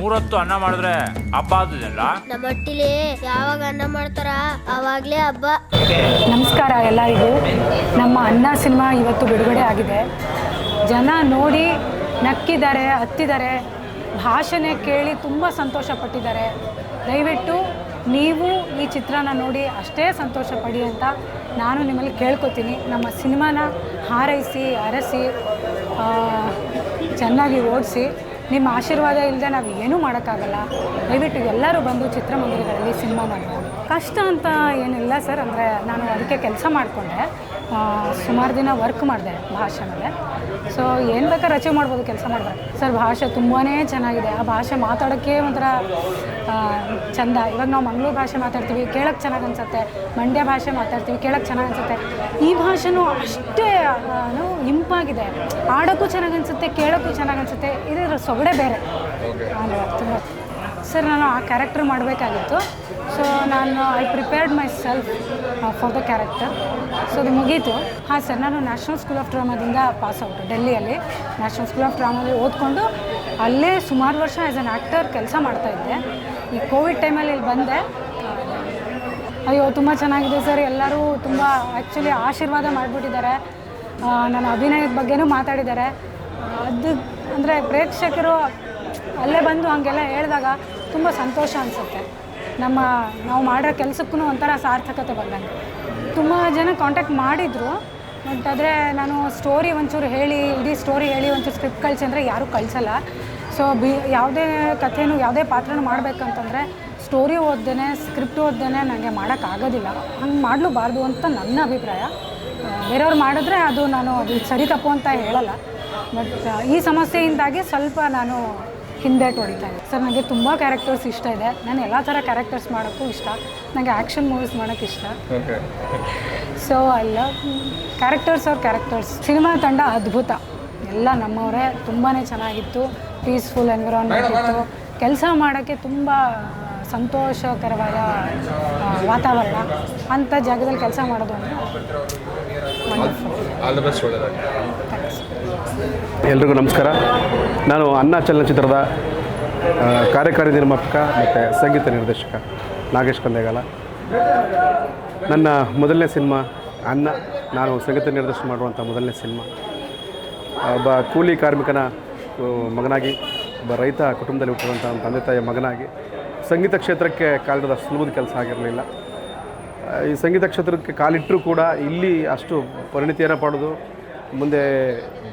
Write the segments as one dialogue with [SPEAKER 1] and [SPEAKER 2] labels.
[SPEAKER 1] ಮೂರೊತ್ತು ಅನ್ನ ಮಾಡಿದ್ರೆ ಹಬ್ಬ ಆದುದಿಲ್ಲ
[SPEAKER 2] ನಮ್ಮ ಹೊಟ್ಟಿಲಿ ಯಾವಾಗ ಅನ್ನ ಮಾಡ್ತಾರ ಅವಾಗ್ಲೇ ಹಬ್ಬ.
[SPEAKER 3] ನಮಸ್ಕಾರ ಎಲ್ಲರಿಗೂ. ನಮ್ಮ ಅನ್ನ ಸಿನಿಮಾ ಇವತ್ತು ಬಿಡುಗಡೆ ಆಗಿದೆ. ಜನ ನೋಡಿ ನಕ್ಕಿದ್ದಾರೆ ಹತ್ತಿದ್ದಾರೆ. ಭಾಷಣೆ ಕೇಳಿ ತುಂಬ ಸಂತೋಷ ಪಟ್ಟಿದ್ದಾರೆ ದಯವಿಟ್ಟು ನೀವು ಈ ಚಿತ್ರನ ನೋಡಿ ಅಷ್ಟೇ ಸಂತೋಷ ಪಡಿ ಅಂತ ನಾನು ನಿಮ್ಮಲ್ಲಿ ಕೇಳ್ಕೊತೀನಿ. ನಮ್ಮ ಸಿನಿಮಾನ ಹಾರೈಸಿ ಅರಸಿ ಆ, ಚೆನ್ನಾಗಿ ಓಡಿಸಿ. ನಿಮ್ಮ ಆಶೀರ್ವಾದ ಇಲ್ಲದೆ ನಾವು ಏನೂ ಮಾಡೋಕ್ಕಾಗಲ್ಲ. ದಯವಿಟ್ಟು ಎಲ್ಲರೂ ಬಂದು ಚಿತ್ರಮಂದಿರಗಳಲ್ಲಿ ಸಿನಿಮಾ ಮಾಡ್ಬೋದು ಕಷ್ಟ ಅಂತ ಏನಿಲ್ಲ ಸರ್, ಅಂದರೆ ನಾನು ಅದಕ್ಕೆ ಕೆಲಸ ಮಾಡಿಕೊಂಡೆ. ಸುಮಾರು ದಿನ ವರ್ಕ್ ಮಾಡಿದೆ ಭಾಷೆ ಮೇಲೆ ಸೊ ಏನು ಬೇಕಾದ್ರೆ ಅಚೀವ್ ಮಾಡ್ಬೋದು ಕೆಲಸ ಮಾಡಿದ್ರೆ ಸರ್ ಭಾಷೆ ತುಂಬಾ ಚೆನ್ನಾಗಿದೆ. ಆ ಭಾಷೆ ಮಾತಾಡೋಕ್ಕೆ ಒಂಥರ ಚಂದ. ಇವಾಗ ನಾವು ಮಂಗಳೂರು ಭಾಷೆ ಮಾತಾಡ್ತೀವಿ ಕೇಳೋಕ್ಕೆ ಚೆನ್ನಾಗಿ ಅನ್ಸುತ್ತೆ. ಮಂಡ್ಯ ಭಾಷೆ ಮಾತಾಡ್ತೀವಿ ಕೇಳೋಕ್ಕೆ ಚೆನ್ನಾಗಿ ಅನ್ಸುತ್ತೆ. ಈ ಭಾಷೆನೂ ಅಷ್ಟೇ ಇಂಪಾಗಿದೆ ಆಡೋಕ್ಕೂ ಚೆನ್ನಾಗಿ ಅನ್ಸುತ್ತೆ ಕೇಳೋಕ್ಕೂ ಚೆನ್ನಾಗಿ ಅನ್ಸುತ್ತೆ. ಇದರ ಸೊಗಡೆ ಬೇರೆ. ತುಂಬ. ಸರ್ ನಾನು ಆ ಕ್ಯಾರೆಕ್ಟರ್ ಮಾಡಬೇಕಾಗಿತ್ತು. ಸೊ ನಾನು I prepared myself for the character so ಅದು ಮುಗೀತು. ಹಾಂ ಸರ್ ನಾನು ನ್ಯಾಷನಲ್ ಸ್ಕೂಲ್ ಆಫ್ ಡ್ರಾಮಾದಿಂದ ಪಾಸ್ ಔಟ್ ಡೆಲ್ಲಿಯಲ್ಲಿ. ನ್ಯಾಷನಲ್ ಸ್ಕೂಲ್ ಆಫ್ ಡ್ರಾಮಾದಲ್ಲಿ ಓದ್ಕೊಂಡು ಅಲ್ಲೇ ಸುಮಾರು ವರ್ಷ ಆ್ಯಸ್ ಅನ್ ಆ್ಯಕ್ಟರ್ ಕೆಲಸ ಮಾಡ್ತಾಯಿದ್ದೆ ಈ ಕೋವಿಡ್ ಟೈಮಲ್ಲಿ ಇಲ್ಲಿ ಬಂದೆ. ಅಯ್ಯೋ, ತುಂಬ ಚೆನ್ನಾಗಿದೆ ಸರ್ ಎಲ್ಲರೂ ತುಂಬ ಆ್ಯಕ್ಚುಲಿ ಆಶೀರ್ವಾದ ಮಾಡಿಬಿಟ್ಟಿದ್ದಾರೆ. ನನ್ನ ಅಭಿನಯದ ಬಗ್ಗೆನೂ ಮಾತಾಡಿದ್ದಾರೆ. ಅದು ಅಂದರೆ ಪ್ರೇಕ್ಷಕರು ಅಲ್ಲೇ ಬಂದು ಹಂಗೆಲ್ಲ ಹೇಳಿದಾಗ ತುಂಬ ಸಂತೋಷ ಅನಿಸುತ್ತೆ. ನಮ್ಮ ನಾವು ಮಾಡಿರೋ ಕೆಲಸಕ್ಕೂ ಒಂಥರ ಸಾರ್ಥಕತೆ ಬಂದಂಗೆ. ತುಂಬ ಜನ ಕಾಂಟ್ಯಾಕ್ಟ್ ಮಾಡಿದರು ಬಟ್ ಆದರೆ ನಾನು ಸ್ಟೋರಿ ಒಂಚೂರು ಹೇಳಿ, ಇಡೀ ಸ್ಟೋರಿ ಹೇಳಿ ಒಂಚೂರು ಸ್ಕ್ರಿಪ್ಟ್ ಕಳಿಸಿ ಅಂದರೆ ಯಾರೂ ಕಳಿಸಲ್ಲ. ಸೊ ಬಿ, ಯಾವುದೇ ಕಥೆನೂ, ಯಾವುದೇ ಪಾತ್ರನೂ ಮಾಡಬೇಕಂತಂದರೆ ಸ್ಟೋರಿ ಓದ್ದೇನೆ ಸ್ಕ್ರಿಪ್ಟ್ ಓದ್ದೇನೆ ನನಗೆ ಮಾಡೋಕ್ಕಾಗೋದಿಲ್ಲ ಹಂಗೆ ಮಾಡಲೂಬಾರ್ದು ಅಂತ ನನ್ನ ಅಭಿಪ್ರಾಯ. ಬೇರೆಯವ್ರು ಮಾಡಿದ್ರೆ ಅದು ನಾನು ಅದು ಸರಿ ತಪ್ಪು ಅಂತ ಹೇಳಲ್ಲ. ಬಟ್ ಈ ಸಮಸ್ಯೆಯಿಂದಾಗಿ ಸ್ವಲ್ಪ ನಾನು ಹಿಂದೇಟು ಹೊಡಿತಾ ಇದೆ. ಸರ್ ನನಗೆ ತುಂಬ ಕ್ಯಾರೆಕ್ಟರ್ಸ್ ಇಷ್ಟ ಇದೆ. ನಾನು ಎಲ್ಲ ಥರ ಕ್ಯಾರೆಕ್ಟರ್ಸ್ ಮಾಡೋಕ್ಕೂ ಇಷ್ಟ. ನನಗೆ ಆ್ಯಕ್ಷನ್ ಮೂವೀಸ್ ಮಾಡೋಕ್ಕೆ ಇಷ್ಟ. ಸೊ ಅಲ್ಲ ಕ್ಯಾರೆಕ್ಟರ್ಸ್ ಅವ್ರ ಕ್ಯಾರೆಕ್ಟರ್ಸ್ ಸಿನಿಮಾ ತಂಡ ಅದ್ಭುತ. ಎಲ್ಲ ನಮ್ಮವರೇ ತುಂಬಾ ಚೆನ್ನಾಗಿತ್ತು. ಪೀಸ್ಫುಲ್ ಎನ್ವಿರಾನ್ಮೆಂಟ್ ಇತ್ತು. ಕೆಲಸ ಮಾಡೋಕ್ಕೆ ತುಂಬ ಸಂತೋಷಕರವಾದ ವಾತಾವರಣ. ಅಂಥ ಜಾಗದಲ್ಲಿ ಕೆಲಸ ಮಾಡೋದು ಅಂದರೆ
[SPEAKER 4] ಆಲ್ ದ ಬೆಸ್ಟ್ ಒಳ್ಳೆಯದಾಗಿ
[SPEAKER 3] ಥ್ಯಾಂಕ್ಸ್
[SPEAKER 5] ಎಲ್ರಿಗೂ ನಮಸ್ಕಾರ. ನಾನು ಅನ್ನ ಚಲನಚಿತ್ರದ ಕಾರ್ಯಕಾರಿ ನಿರ್ಮಾಪಕ ಮತ್ತು ಸಂಗೀತ ನಿರ್ದೇಶಕ ನಾಗೇಶ್ ಕಂದೇಗಾಲ. ನನ್ನ ಮೊದಲನೇ ಸಿನಿಮಾ ಅನ್ನ. ನಾನು ಸಂಗೀತ ನಿರ್ದೇಶನ ಮಾಡುವಂಥ ಮೊದಲನೇ ಸಿನಿಮಾ. ಒಬ್ಬ ಕೂಲಿ ಕಾರ್ಮಿಕನ ಮಗನಾಗಿ, ಒಬ್ಬ ರೈತ ಕುಟುಂಬದಲ್ಲಿ ಹುಟ್ಟಿರುವಂಥ ಒಂದು ತಂದೆ ತಾಯಿಯ ಮಗನಾಗಿ, ಸಂಗೀತ ಕ್ಷೇತ್ರಕ್ಕೆ ಕಾಲಿಡೋದು ಸುಲಭದ ಕೆಲಸ ಆಗಿರಲಿಲ್ಲ. ಈ ಸಂಗೀತ ಕ್ಷೇತ್ರಕ್ಕೆ ಕಾಲಿಟ್ಟರೂ ಕೂಡ ಇಲ್ಲಿ ಅಷ್ಟು ಪರಿಣಿತಿಯನ್ನು ಪಡೆದು ಮುಂದೆ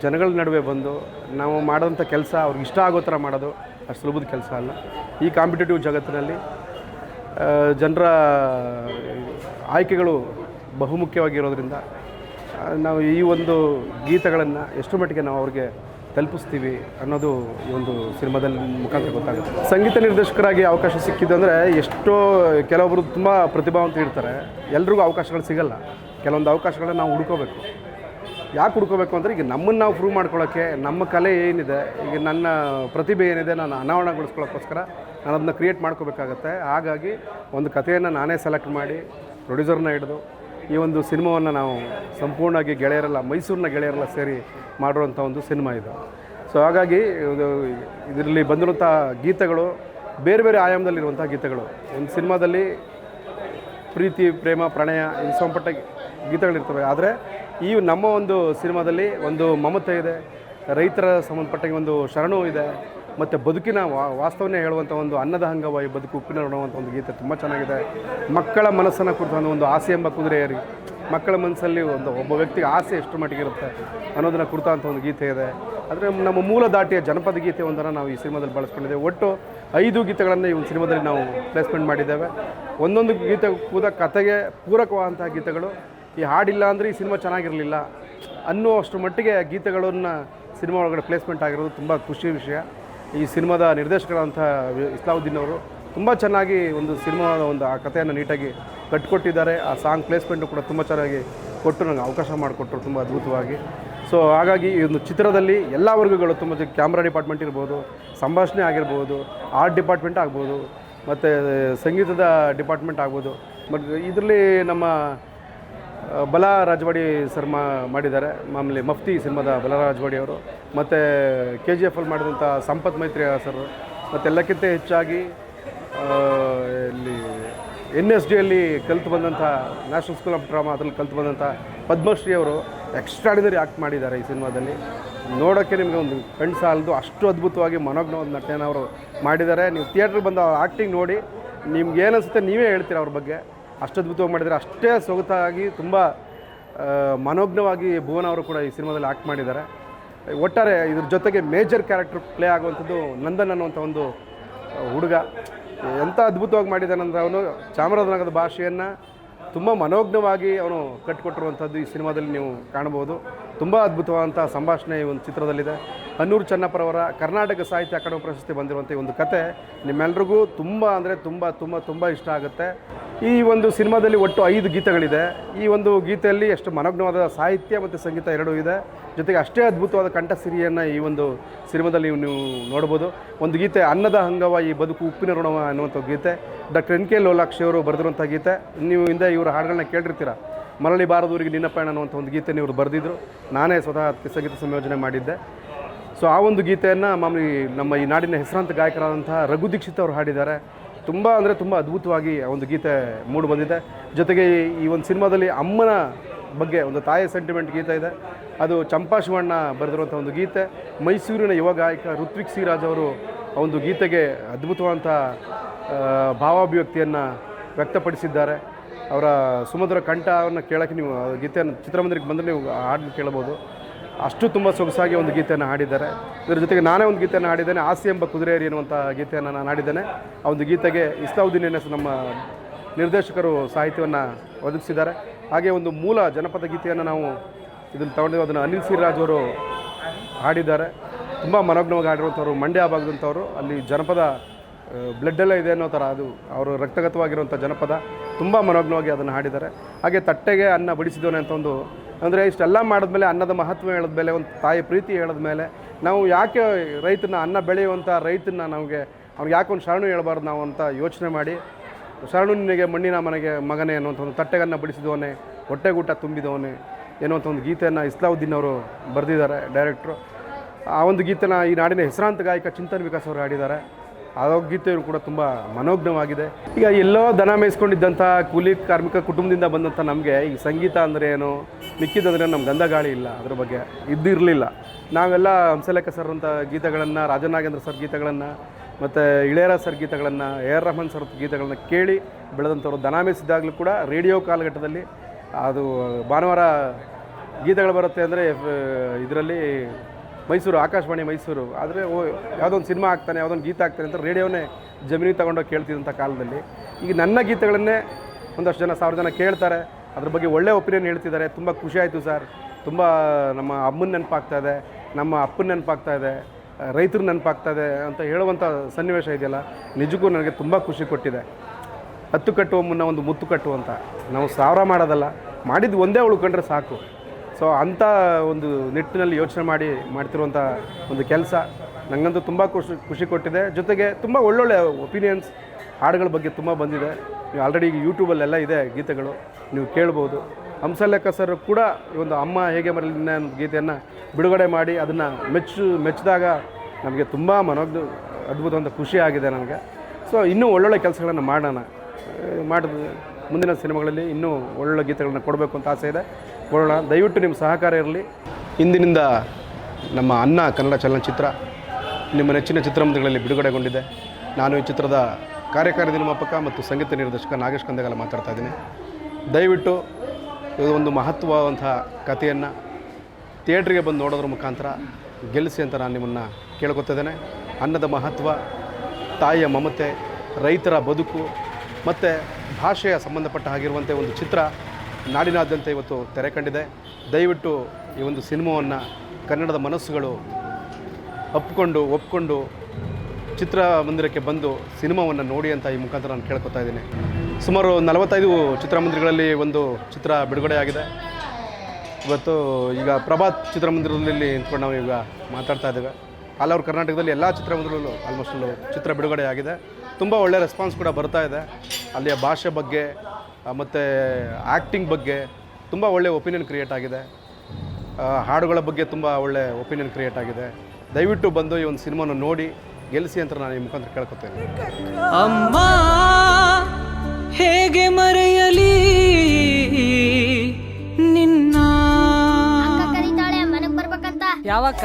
[SPEAKER 5] ಜನಗಳ ನಡುವೆ ಬಂದು ನಾವು ಮಾಡೋಂಥ ಕೆಲಸ ಅವ್ರಿಗೆ ಇಷ್ಟ ಆಗೋ ಥರ ಮಾಡೋದು ಅಷ್ಟು ಸುಲಭದ ಕೆಲಸ ಅಲ್ಲ. ಈ ಕಾಂಪಿಟೇಟಿವ್ ಜಗತ್ತಿನಲ್ಲಿ ಜನರ ಆಯ್ಕೆಗಳು ಬಹುಮುಖ್ಯವಾಗಿರೋದ್ರಿಂದ ನಾವು ಈ ಒಂದು ಗೀತೆಗಳನ್ನು ಎಷ್ಟು ಮಟ್ಟಿಗೆ ನಾವು ಅವ್ರಿಗೆ ತಲುಪಿಸ್ತೀವಿ ಅನ್ನೋದು ಈ ಒಂದು ಸಿನಿಮಾದಲ್ಲಿ ಮುಖಾಂತರ ಗೊತ್ತಾಗುತ್ತೆ. ಸಂಗೀತ ನಿರ್ದೇಶಕರಾಗಿ ಅವಕಾಶ ಸಿಕ್ಕಿದ್ದು ಅಂದರೆ ಎಷ್ಟೋ ಕೆಲವೊಬ್ಬರು ತುಂಬ ಪ್ರತಿಭಾವಂತ ಇರ್ತಾರೆ. ಎಲ್ರಿಗೂ ಅವಕಾಶಗಳು ಸಿಗಲ್ಲ. ಕೆಲವೊಂದು ಅವಕಾಶಗಳನ್ನ ನಾವು ಹುಡ್ಕೋಬೇಕು. ಯಾಕೆ ಹುಡ್ಕೋಬೇಕು ಅಂದರೆ ಈಗ ನಮ್ಮನ್ನು ನಾವು ಪ್ರೂವ್ ಮಾಡ್ಕೊಳ್ಳೋಕ್ಕೆ ನಮ್ಮ ಕಲೆ ಏನಿದೆ, ಈಗ ನನ್ನ ಪ್ರತಿಭೆ ಏನಿದೆ ನಾನು ಅನಾವರಣಗೊಳಿಸ್ಕೊಳ್ಳೋಕ್ಕೋಸ್ಕರ ನಾನು ಅದನ್ನ ಕ್ರಿಯೇಟ್ ಮಾಡ್ಕೋಬೇಕಾಗತ್ತೆ. ಹಾಗಾಗಿ ಒಂದು ಕಥೆಯನ್ನು ನಾನೇ ಸೆಲೆಕ್ಟ್ ಮಾಡಿ ಪ್ರೊಡ್ಯೂಸರ್ನ ಹಿಡಿದು ಈ ಒಂದು ಸಿನಿಮಾವನ್ನು ನಾವು ಸಂಪೂರ್ಣವಾಗಿ ಗೆಳೆಯರೆಲ್ಲ, ಮೈಸೂರಿನ ಗೆಳೆಯರೆಲ್ಲ ಸೇರಿ ಮಾಡಿರುವಂಥ ಒಂದು ಸಿನಿಮಾ ಇದು. ಸೊ ಹಾಗಾಗಿ ಇದರಲ್ಲಿ ಬಂದಿರುವಂಥ ಗೀತೆಗಳು, ಬೇರೆ ಬೇರೆ ಆಯಾಮದಲ್ಲಿರುವಂಥ ಗೀತೆಗಳು. ಒಂದು ಸಿನಿಮಾದಲ್ಲಿ ಪ್ರೀತಿ, ಪ್ರೇಮ, ಪ್ರಣಯ ಇದು ಸಂಪಟ್ಟ ಗೀತೆಗಳಿರ್ತವೆ. ಆದರೆ ಈ ನಮ್ಮ ಒಂದು ಸಿನಿಮಾದಲ್ಲಿ ಒಂದು ಮಮತೆ ಇದೆ, ರೈತರ ಸಂಬಂಧಪಟ್ಟ ಒಂದು ಶರಣು ಇದೆ, ಮತ್ತು ಬದುಕಿನ ವಾಸ್ತವನೇ ಹೇಳುವಂಥ ಒಂದು ಅನ್ನದ ಹಂಗವಾಗಿ ಬದುಕು, ಉಪ್ಪಿನ ನೋಡುವಂಥ ಒಂದು ಗೀತೆ ತುಂಬ ಚೆನ್ನಾಗಿದೆ. ಮಕ್ಕಳ ಮನಸ್ಸನ್ನು ಕುರಿತು ಒಂದು ಆಸೆ ಎಂಬ ಕುದುರೆ ಏರಿ. ಮಕ್ಕಳ ಮನಸ್ಸಲ್ಲಿ ಒಂದು ಒಬ್ಬ ವ್ಯಕ್ತಿಗೆ ಆಸೆ ಎಷ್ಟು ಮಟ್ಟಿಗೆ ಇರುತ್ತೆ ಅನ್ನೋದನ್ನು ಕುರಿತಂಥ ಒಂದು ಗೀತೆ ಇದೆ. ಆದರೆ ನಮ್ಮ ಮೂಲ ದಾಟಿಯ ಜನಪದ ಗೀತೆ ಒಂದನ್ನು ನಾವು ಈ ಸಿನಿಮಾದಲ್ಲಿ ಬಳಸ್ಕೊಂಡಿದ್ದೇವೆ. ಒಟ್ಟು ಐದು ಗೀತೆಗಳನ್ನು ಈ ಒಂದು ಸಿನಿಮಾದಲ್ಲಿ ನಾವು ಪ್ಲೇಸ್ಮೆಂಟ್ ಮಾಡಿದ್ದೇವೆ. ಒಂದೊಂದು ಗೀತೆ ಕೂಡ ಕಥೆಗೆ ಪೂರಕವಾದಂತಹ ಗೀತೆಗಳು. ಈ ಹಾಡಿಲ್ಲ ಅಂದರೆ ಈ ಸಿನಿಮಾ ಚೆನ್ನಾಗಿರಲಿಲ್ಲ ಅನ್ನುವಷ್ಟು ಮಟ್ಟಿಗೆ ಗೀತೆಗಳನ್ನು ಸಿನಿಮಾ ಒಳಗಡೆ ಪ್ಲೇಸ್ಮೆಂಟ್ ಆಗಿರೋದು ತುಂಬ ಖುಷಿ ವಿಷಯ. ಈ ಸಿನಿಮಾದ ನಿರ್ದೇಶಕರಾದಂಥ ಇಸ್ಲಾವುದ್ದೀನ್ ಅವರು ತುಂಬ ಚೆನ್ನಾಗಿ ಒಂದು ಸಿನಿಮಾದ ಒಂದು ಆ ಕಥೆಯನ್ನು ನೀಟಾಗಿ ಕಟ್ಕೊಟ್ಟಿದ್ದಾರೆ. ಆ ಸಾಂಗ್ ಪ್ಲೇಸ್ಮೆಂಟು ಕೂಡ ತುಂಬ ಚೆನ್ನಾಗಿ ಕೊಟ್ಟು ನನಗೆ ಅವಕಾಶ ಮಾಡಿಕೊಟ್ರು ತುಂಬ ಅದ್ಭುತವಾಗಿ. ಸೊ ಹಾಗಾಗಿ ಈ ಒಂದು ಚಿತ್ರದಲ್ಲಿ ಎಲ್ಲ ವರ್ಗಗಳು ತುಂಬ ಕ್ಯಾಮ್ರಾ ಡಿಪಾರ್ಟ್ಮೆಂಟ್ ಇರ್ಬೋದು, ಸಂಭಾಷಣೆ ಆಗಿರ್ಬೋದು ಆರ್ಟ್ ಡಿಪಾರ್ಟ್ಮೆಂಟ್ ಆಗ್ಬೋದು, ಮತ್ತು ಸಂಗೀತದ ಡಿಪಾರ್ಟ್ಮೆಂಟ್ ಆಗ್ಬೋದು. ಮತ್ತು ಇದರಲ್ಲಿ ನಮ್ಮ ಬಲ ರಾಜವಾಡಿ ಸರ್ ಮಾಡಿದ್ದಾರೆ. ಮಾಮೂಲಿ ಮಫ್ತಿ ಸಿನಿಮಾದ ಬಲ ರಾಜವಾಡಿ ಅವರು. ಮತ್ತು ಕೆ ಜಿ ಎಫಲ್ಲಿ ಮಾಡಿದಂಥ ಸಂಪತ್ ಮೈತ್ರಿ ಸರ್. ಮತ್ತು ಎಲ್ಲಕ್ಕಿಂತ ಹೆಚ್ಚಾಗಿ ಇಲ್ಲಿ ಎನ್ ಎಸ್ ಡಿಯಲ್ಲಿ ಕಲಿತು ಬಂದಂಥ ನ್ಯಾಷನಲ್ ಸ್ಕೂಲ್ ಆಫ್ ಡ್ರಾಮಾ ಅದರಲ್ಲಿ ಕಲಿತು ಬಂದಂಥ ಪದ್ಮಶ್ರೀ ಅವರು ಎಕ್ಸ್ಟ್ರಾಡಿನರಿ ಆ್ಯಕ್ಟ್ ಮಾಡಿದ್ದಾರೆ ಈ ಸಿನಿಮಾದಲ್ಲಿ. ನೋಡೋಕ್ಕೆ ನಿಮಗೆ ಒಂದು ಕಣ್ಣು ಸಾಲದು ಅಷ್ಟು ಅದ್ಭುತವಾಗಿ ಮನೋಜ್ಞ ಒಂದು ನಟನೆಯನ್ನು ಅವರು ಮಾಡಿದ್ದಾರೆ. ನೀವು ಥಿಯೇಟ್ರಿಗೆ ಬಂದು ಆ್ಯಕ್ಟಿಂಗ್ ನೋಡಿ ನಿಮ್ಗೆ ಅನಿಸುತ್ತೆ ನೀವೇ ಹೇಳ್ತೀರ ಅವ್ರ ಬಗ್ಗೆ? ಅಷ್ಟು ಅದ್ಭುತವಾಗಿ ಮಾಡಿದ್ದಾರೆ ಅಷ್ಟೇ ಸೊಗತಾಗಿ ತುಂಬ ಮನೋಜ್ಞವಾಗಿ ಭುವನ ಅವರು ಕೂಡ ಈ ಸಿನಿಮಾದಲ್ಲಿ ಆ್ಯಕ್ಟ್ ಮಾಡಿದ್ದಾರೆ. ಒಟ್ಟಾರೆ ಇದ್ರ ಜೊತೆಗೆ ಮೇಜರ್ ಕ್ಯಾರೆಕ್ಟರ್ ಪ್ಲೇ ಆಗುವಂಥದ್ದು ನಂದನ್ ಅನ್ನುವಂಥ ಒಂದು ಹುಡುಗ. ಎಂಥ ಅದ್ಭುತವಾಗಿ ಮಾಡಿದ್ದಾನಂದ್ರೆ ಅವನು ಚಾಮರಾಜನಗರದ ಭಾಷೆಯನ್ನು ತುಂಬ ಮನೋಜ್ಞವಾಗಿ ಅವನು ಕಟ್ಟಿಕೊಟ್ಟಿರುವಂಥದ್ದು ಈ ಸಿನಿಮಾದಲ್ಲಿ ನೀವು ಕಾಣ್ಬೋದು ತುಂಬ ಅದ್ಭುತವಾದಂಥ ಸಂಭಾಷಣೆ ಈ ಒಂದು ಚಿತ್ರದಲ್ಲಿದೆ. ಹನ್ನೂರು ಚನ್ನಪ್ಪರವರ ಕರ್ನಾಟಕ ಸಾಹಿತ್ಯ ಅಕಾಡೆಮಿ ಪ್ರಶಸ್ತಿ ಬಂದಿರುವಂಥ ಒಂದು ಕತೆ ನಿಮ್ಮೆಲ್ರಿಗೂ ತುಂಬ ಅಂದರೆ ತುಂಬ ತುಂಬ ತುಂಬ ಇಷ್ಟ ಆಗುತ್ತೆ. ಈ ಒಂದು ಸಿನಿಮಾದಲ್ಲಿ ಒಟ್ಟು ಐದು ಗೀತೆಗಳಿದೆ. ಈ ಒಂದು ಗೀತೆಯಲ್ಲಿ ಎಷ್ಟು ಮನೋಜ್ಞವಾದ ಸಾಹಿತ್ಯ ಮತ್ತು ಸಂಗೀತ ಎರಡೂ ಇದೆ. ಜೊತೆಗೆ ಅಷ್ಟೇ ಅದ್ಭುತವಾದ ಕಂಠಸಿರಿಯನ್ನು ಈ ಒಂದು ಸಿನಿಮಾದಲ್ಲಿ ನೀವು ನೋಡ್ಬೋದು. ಒಂದು ಗೀತೆ ಅನ್ನದ ಹಂಗವ ಈ ಬದುಕು ಉಪ್ಪಿನ ಋಣವ ಅನ್ನುವಂಥ ಗೀತೆ. ಡಾಕ್ಟರ್ ಎನ್ ಕೆ ಲೋಲಾಕ್ಷಿ ಅವರು ಬರೆದಿರುವಂಥ ಗೀತೆ. ನೀವು ಹಿಂದೆ ಇವರ ಹಾಡುಗಳನ್ನ ಕೇಳಿರ್ತೀರ ಮರಳಿ ಬಾರದೂರಿಗೆ ನಿನ್ನ ಪಯಣ ಅನ್ನುವಂಥ ಒಂದು ಗೀತೆ ಇವರು ಬರೆದಿದ್ರು. ನಾನೇ ಸ್ವತಃ ಸಂಗೀತ ಸಂಯೋಜನೆ ಮಾಡಿದ್ದೆ. ಸೊ ಆ ಒಂದು ಗೀತೆಯನ್ನು ಮಾಮೂಲಿ ನಮ್ಮ ಈ ನಾಡಿನ ಹೆಸರಾಂತ ಗಾಯಕರಾದಂತಹ ರಘು ದೀಕ್ಷಿತ್ ಅವರು ಹಾಡಿದ್ದಾರೆ. ತುಂಬ ಅಂದರೆ ತುಂಬ ಅದ್ಭುತವಾಗಿ ಆ ಒಂದು ಗೀತೆ ಮೂಡಿ ಬಂದಿದೆ. ಜೊತೆಗೆ ಈ- ಒಂದು ಸಿನಿಮಾದಲ್ಲಿ ಅಮ್ಮನ ಬಗ್ಗೆ ಒಂದು ತಾಯಿ ಸೆಂಟಿಮೆಂಟ್ ಗೀತೆ ಇದೆ. ಅದು ಚಂಪಾ ಶಿವಣ್ಣ ಬರೆದಿರುವಂಥ ಒಂದು ಗೀತೆ. ಮೈಸೂರಿನ ಯುವ ಗಾಯಕ ಋತ್ವಿಕ್ ಸಿರಾಜ್ ಅವರು ಆ ಒಂದು ಗೀತೆಗೆ ಅದ್ಭುತವಾದಂಥ ಭಾವಾಭಿವ್ಯಕ್ತಿಯನ್ನು ವ್ಯಕ್ತಪಡಿಸಿದ್ದಾರೆ. ಅವರ ಸುಮಧುರ ಕಂಠವನ್ನು ಕೇಳೋಕ್ಕೆ ನೀವು ಗೀತೆಯನ್ನು ಚಿತ್ರಮಂದಿರಕ್ಕೆ ಬಂದರೆ ನೀವು ಹಾಡನ್ನು ಕೇಳ್ಬೋದು ಅಷ್ಟು ತುಂಬ ಸೊಗಸಾಗಿ ಒಂದು ಗೀತೆಯನ್ನು ಹಾಡಿದ್ದಾರೆ. ಇದರ ಜೊತೆಗೆ ನಾನೇ ಒಂದು ಗೀತೆಯನ್ನು ಹಾಡಿದ್ದೇನೆ ಆಸೆ ಎಂಬ ಕುದುರೆಯರಿ ಎನ್ನುವಂಥ ಗೀತೆಯನ್ನು ನಾನು ಹಾಡಿದ್ದೇನೆ. ಆ ಒಂದು ಗೀತೆಗೆ ಇಸ್ಲಾವುದ್ದೀನ್ ನಮ್ಮ ನಿರ್ದೇಶಕರು ಸಾಹಿತ್ಯವನ್ನು ಒದಗಿಸಿದ್ದಾರೆ. ಹಾಗೆ ಒಂದು ಮೂಲ ಜನಪದ ಗೀತೆಯನ್ನು ನಾವು ಇದನ್ನು ತಗೊಂಡಿದ್ದು ಅದನ್ನು ಅನಿಲ್ ಸಿರಾಜ್ ಅವರು ಹಾಡಿದ್ದಾರೆ. ತುಂಬ ಮನೋಜ್ಞವಾಗಿ ಹಾಡಿರುವಂಥವ್ರು, ಮಂಡ್ಯ ಭಾಗದಂಥವ್ರು. ಅಲ್ಲಿ ಜನಪದ ಬ್ಲಡ್ಡೆಲ್ಲ ಇದೆ ಅನ್ನೋ ಥರ ಅದು ಅವರು ರಕ್ತಗತವಾಗಿರುವಂಥ ಜನಪದ. ತುಂಬ ಮನೋಜ್ಞವಾಗಿ ಅದನ್ನು ಹಾಡಿದ್ದಾರೆ. ಹಾಗೆ ತಟ್ಟೆಗೆ ಅನ್ನ ಬಡಿಸಿದವನೇ ಅಂತ ಒಂದು ಅಂದರೆ ಇಷ್ಟೆಲ್ಲ ಮಾಡಿದ್ಮೇಲೆ ಅನ್ನದ ಮಹತ್ವ ಹೇಳಿದ್ಮೇಲೆ ಒಂದು ತಾಯಿ ಪ್ರೀತಿ ಹೇಳಿದ್ಮೇಲೆ ನಾವು ಯಾಕೆ ರೈತನ ಅನ್ನ ಬೆಳೆಯುವಂಥ ರೈತನ ನಮಗೆ ಅವ್ನಿಗೆ ಯಾಕೆ ಒಂದು ಶರಣು ಹೇಳ್ಬಾರ್ದು ನಾವು ಅಂತ ಯೋಚನೆ ಮಾಡಿ ಶರಣು ನಿನಗೆ ಮಣ್ಣಿನ ಮನೆಗೆ ಮಗನೇ ಅನ್ನುವಂಥ ಒಂದು ತಟ್ಟೆಗನ್ನು ಬಡಿಸಿದವನೇ, ಹೊಟ್ಟೆಗೂಟ ತುಂಬಿದವನೇ ಎನ್ನುವಂಥ ಒಂದು ಗೀತೆಯನ್ನು ಇಸ್ಲಾವುದ್ದೀನ್ ಅವರು ಬರೆದಿದ್ದಾರೆ ಡೈರೆಕ್ಟ್ರು. ಆ ಒಂದು ಗೀತೆನ ಈ ನಾಡಿನ ಹೆಸರಾಂತ ಗಾಯಕ ಚಿಂತನ್ ವಿಕಾಸ್ ಅವರು ಹಾಡಿದ್ದಾರೆ. ಆ ಗೀತೆಯು ಕೂಡ ತುಂಬ ಮನೋಜ್ಞವಾಗಿದೆ. ಈಗ ಎಲ್ಲೋ ದನ ಮೇಯಿಸ್ಕೊಂಡಿದ್ದಂಥ ಕೂಲಿ ಕಾರ್ಮಿಕ ಕುಟುಂಬದಿಂದ ಬಂದಂಥ ನಮಗೆ ಈ ಸಂಗೀತ ಅಂದರೆ ಏನು ಮಿಕ್ಕಿದಂದರೆ ನಮ್ಮ ಗಂಧಗಾಳಿ ಇಲ್ಲ ಅದ್ರ ಬಗ್ಗೆ. ಇದ್ದಿರಲಿಲ್ಲ. ನಾವೆಲ್ಲ ಹಂಸಲೇಖ ಸರ್ ಅಂತ ಗೀತೆಗಳನ್ನು, ರಾಜನಾಗೇಂದ್ರ ಸರ್ ಗೀತೆಗಳನ್ನು, ಮತ್ತು ಇಳೆಯರಾಜ್ ಸರ್ ಗೀತೆಗಳನ್ನು, ಎ ಆರ್ ರಹಮಾನ್ ಸರ್ ಗೀತೆಗಳನ್ನು ಕೇಳಿ ಬೆಳೆದಂಥವ್ರು. ದನ ಮೇಯಿಸಿದಾಗಲೂ ಕೂಡ ರೇಡಿಯೋ ಕಾಲಘಟ್ಟದಲ್ಲಿ ಅದು ಭಾನುವಾರ ಗೀತೆಗಳು ಬರುತ್ತೆ ಅಂದರೆ ಇದರಲ್ಲಿ ಮೈಸೂರು, ಆಕಾಶವಾಣಿ ಮೈಸೂರು. ಆದರೆ ಓ ಯಾವುದೊಂದು ಸಿನಿಮಾ ಆಗ್ತಾನೆ ಯಾವುದೊಂದು ಗೀತೆ ಆಗ್ತಾನೆ ಅಂತ ರೇಡಿಯೋನೇ ಜಮೀನಿ ತಗೊಂಡೋಗಿ ಕೇಳ್ತಿದ್ದಂಥ ಕಾಲದಲ್ಲಿ. ಈಗ ನನ್ನ ಗೀತೆಗಳನ್ನೇ ಒಂದಷ್ಟು ಜನ, ಸಾವಿರ ಜನ ಕೇಳ್ತಾರೆ. ಅದ್ರ ಬಗ್ಗೆ ಒಳ್ಳೆ ಒಪಿನಿಯನ್ ಹೇಳ್ತಿದ್ದಾರೆ. ತುಂಬ ಖುಷಿ ಆಯಿತು ಸರ್. ತುಂಬ ನಮ್ಮ ಅಮ್ಮನ ನೆನಪಾಗ್ತಾ ಇದೆ, ನಮ್ಮ ಅಪ್ಪನ ನೆನಪಾಗ್ತಾ ಇದೆ, ರೈತರು ನೆನಪಾಗ್ತಾ ಇದೆ ಅಂತ ಹೇಳುವಂಥ ಸನ್ನಿವೇಶ ಇದೆಯಲ್ಲ, ನಿಜಕ್ಕೂ ನನಗೆ ತುಂಬ ಖುಷಿ ಕೊಟ್ಟಿದೆ. ಹತ್ತು ಕಟ್ಟುವ ಮುನ್ನ ಒಂದು ಮುತ್ತು ಕಟ್ಟುವಂತ ನಾವು ಸಾವಿರ ಮಾಡೋದಲ್ಲ, ಮಾಡಿದ್ದು ಒಂದೇ ಉಳ್ಕೊಂಡ್ರೆ ಸಾಕು. ಸೊ ಅಂಥ ಒಂದು ನಿಟ್ಟಿನಲ್ಲಿ ಯೋಚನೆ ಮಾಡಿ ಮಾಡ್ತಿರುವಂಥ ಒಂದು ಕೆಲಸ ನನಗಂತೂ ತುಂಬ ಖುಷಿ ಖುಷಿ ಕೊಟ್ಟಿದೆ. ಜೊತೆಗೆ ತುಂಬ ಒಳ್ಳೊಳ್ಳೆ ಒಪಿನಿಯನ್ಸ್ ಹಾಡುಗಳ ಬಗ್ಗೆ ತುಂಬ ಬಂದಿದೆ. ನೀವು ಆಲ್ರೆಡಿ ಈಗ ಯೂಟ್ಯೂಬಲ್ಲೆಲ್ಲ ಇದೆ ಗೀತೆಗಳು, ನೀವು ಕೇಳ್ಬೋದು. ಹಂಸಲೇಖ ಸರ್ ಕೂಡ ಈ ಒಂದು ಅಮ್ಮ ಹೇಗೆ ಅನ್ನೋ ಗೀತೆಯನ್ನು ಬಿಡುಗಡೆ ಮಾಡಿ ಅದನ್ನು ಮೆಚ್ಚು, ಮೆಚ್ಚಿದಾಗ ನಮಗೆ ತುಂಬ ಮನೋದ್ ಅದ್ಭುತವಾದ ಖುಷಿ ಆಗಿದೆ ನನಗೆ ಸೊ ಇನ್ನೂ ಒಳ್ಳೊಳ್ಳೆ ಕೆಲಸಗಳನ್ನು ಮಾಡೋಣ. ಮಾಡಿದ ಮುಂದಿನ ಸಿನಿಮಾಗಳಲ್ಲಿ ಇನ್ನೂ ಒಳ್ಳೊಳ್ಳೆ ಗೀತೆಗಳನ್ನ ಕೊಡಬೇಕು ಅಂತ ಆಸೆ ಇದೆ. ಕೊಡೋಣ. ದಯವಿಟ್ಟು ನಿಮ್ಮ ಸಹಕಾರ ಇರಲಿ. ಇಂದಿನಿಂದ ನಮ್ಮ ಅನ್ನ ಕನ್ನಡ ಚಲನಚಿತ್ರ ನಿಮ್ಮ ನೆಚ್ಚಿನ ಚಿತ್ರಮಂದಿರಗಳಲ್ಲಿ ಬಿಡುಗಡೆಗೊಂಡಿದೆ. ನಾನು ಈ ಚಿತ್ರದ ಕಾರ್ಯಕಾರಿ ನಿರ್ಮಾಪಕ ಮತ್ತು ಸಂಗೀತ ನಿರ್ದೇಶಕ ನಾಗೇಶ್ ಕಂದಗಾಲ ಮಾತಾಡ್ತಾ ಇದ್ದೀನಿ. ದಯವಿಟ್ಟು ಇದು ಒಂದು ಮಹತ್ವವಾದಂಥ ಕಥೆಯನ್ನು ಥಿಯೇಟ್ರಿಗೆ ಬಂದು ನೋಡೋದ್ರ ಮುಖಾಂತರ ಗೆಲ್ಲಿಸಿ ಅಂತ ನಾನು ನಿಮ್ಮನ್ನು ಕೇಳ್ಕೊತಿದ್ದೇನೆ. ಅನ್ನದ ಮಹತ್ವ, ತಾಯಿಯ ಮಮತೆ, ರೈತರ ಬದುಕು ಮತ್ತು ಭಾಷೆಯ ಸಂಬಂಧಪಟ್ಟ ಹಾಗಿರುವಂಥ ಒಂದು ಚಿತ್ರ ನಾಡಿನಾದ್ಯಂತ ಇವತ್ತು ತೆರೆ ಕಂಡಿದೆ. ದಯವಿಟ್ಟು ಈ ಒಂದು ಸಿನಿಮಾವನ್ನು ಕನ್ನಡದ ಮನಸ್ಸುಗಳು ಅಪ್ಪಿಕೊಂಡು ಒಪ್ಕೊಂಡು ಚಿತ್ರಮಂದಿರಕ್ಕೆ ಬಂದು ಸಿನಿಮಾವನ್ನು ನೋಡಿ ಅಂತ ಈ ಮುಖಾಂತರ ನಾನು ಕೇಳ್ಕೊತಾ ಇದ್ದೀನಿ. ಸುಮಾರು ನಲವತ್ತೈದು ಚಿತ್ರಮಂದಿರಗಳಲ್ಲಿ ಒಂದು ಚಿತ್ರ ಬಿಡುಗಡೆಯಾಗಿದೆ. ಇವತ್ತು ಈಗ ಪ್ರಭಾತ್ ಚಿತ್ರಮಂದಿರದಲ್ಲಿ ನಿಂತ್ಕೊಂಡು ನಾವು ಈಗ ಮಾತಾಡ್ತಾ ಇದ್ದೇವೆ. ಆಲ್ ಓವರ್ ಕರ್ನಾಟಕದಲ್ಲಿ ಎಲ್ಲ ಚಿತ್ರಮಂದಿರಲ್ಲೂ ಆಲ್ಮೋಸ್ಟ್ ಚಿತ್ರ ಬಿಡುಗಡೆಯಾಗಿದೆ. ತುಂಬ ಒಳ್ಳೆಯ ರೆಸ್ಪಾನ್ಸ್ ಕೂಡ ಬರ್ತಾ ಇದೆ. ಅಲ್ಲಿಯ ಭಾಷೆ ಬಗ್ಗೆ ಮತ್ತು ಆ್ಯಕ್ಟಿಂಗ್ ಬಗ್ಗೆ ತುಂಬ ಒಳ್ಳೆಯ ಒಪಿನಿಯನ್ ಕ್ರಿಯೇಟ್ ಆಗಿದೆ. ಹಾಡುಗಳ ಬಗ್ಗೆ ತುಂಬ ಒಳ್ಳೆ ಒಪಿನಿಯನ್ ಕ್ರಿಯೇಟ್ ಆಗಿದೆ. ದಯವಿಟ್ಟು ಬಂದು ಈ ಒಂದು ಸಿನಿಮಾನ ನೋಡಿ ಗೆಲ್ಲಿಸಿ ಅಂತ ನಾನು ಈ ಮುಖಾಂತರ ಕೇಳ್ಕೊತೇನೆ.
[SPEAKER 4] ಅಮ್ಮ ಹೇಗೆ ಮರೆಯಲಿ ನಿನ್ನ? ಯಾವಕ್ಕ?